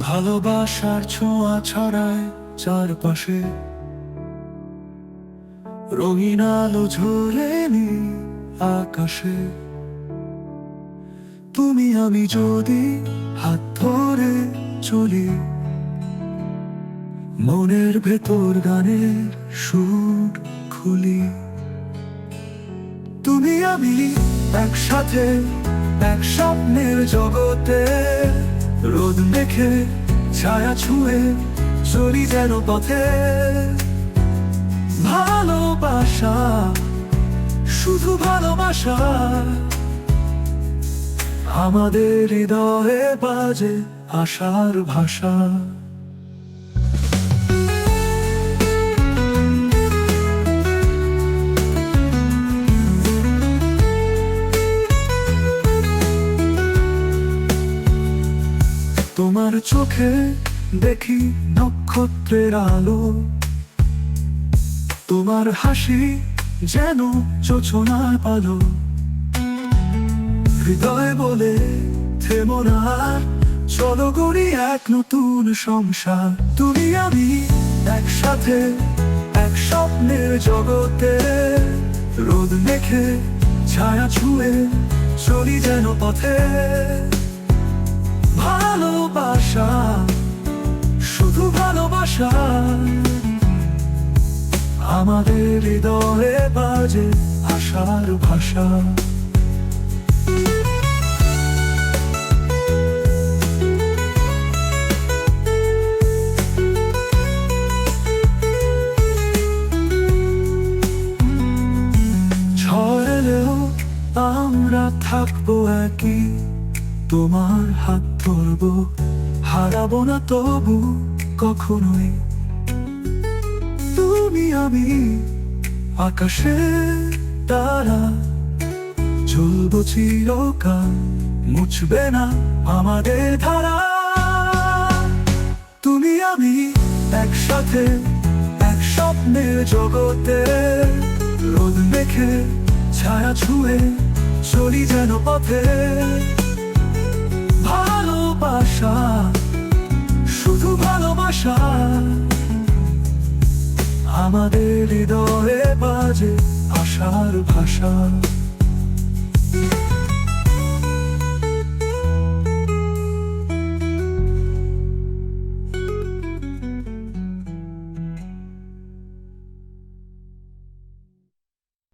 ভালোবাসার ছোঁয়া ছড়ায় চারপাশে। রঙিন আলো ঝরে নি আকাশে। তুমি আমি যদি হাত ধরে চলি, মনের ভেতর গানের সুর খুলি। তুমি আমি একসাথে, এক স্বপ্নের জগতে রোদ ছায়া ছুঁয়ে চলি যেন পথে। ভালোবাসা শুধু ভালোবাসা। আমাদের হৃদয়ে বাজে আশার ভাষা। তোমার চোখে দেখি নক্ষত্রের আলো। তোমার হাসি যেন চোচনা পালো। হৃদয় বলে থেমো না, চলো গড়ি এক নতুন সংসার। তুমি আমি একসাথে এক স্বপ্নের জগতে। রোদ মেখে ছায়া ছুঁয়ে চলি যেন পথে। ভালোবাসা শুধু ভালোবাসা। আমাদের হৃদয়ে বাজে আশার ভাষা। আমরা থাকব একই তোমার হাত ধরবো, হারাবো না তবু কখনোই। তুমি আমি আকাশে তারা চলবো চিরকাল, মুছবে না আমাদের ধারা। তুমি আমি একসাথে, এক স্বপ্নের জগতে, রোদ মেখে ছায়া ছুঁয়ে চলি যেন পথে। ভালোবাসা শুধু ভালোবাসা। আমাদের হৃদয়ে বাজে আশার ভাষা।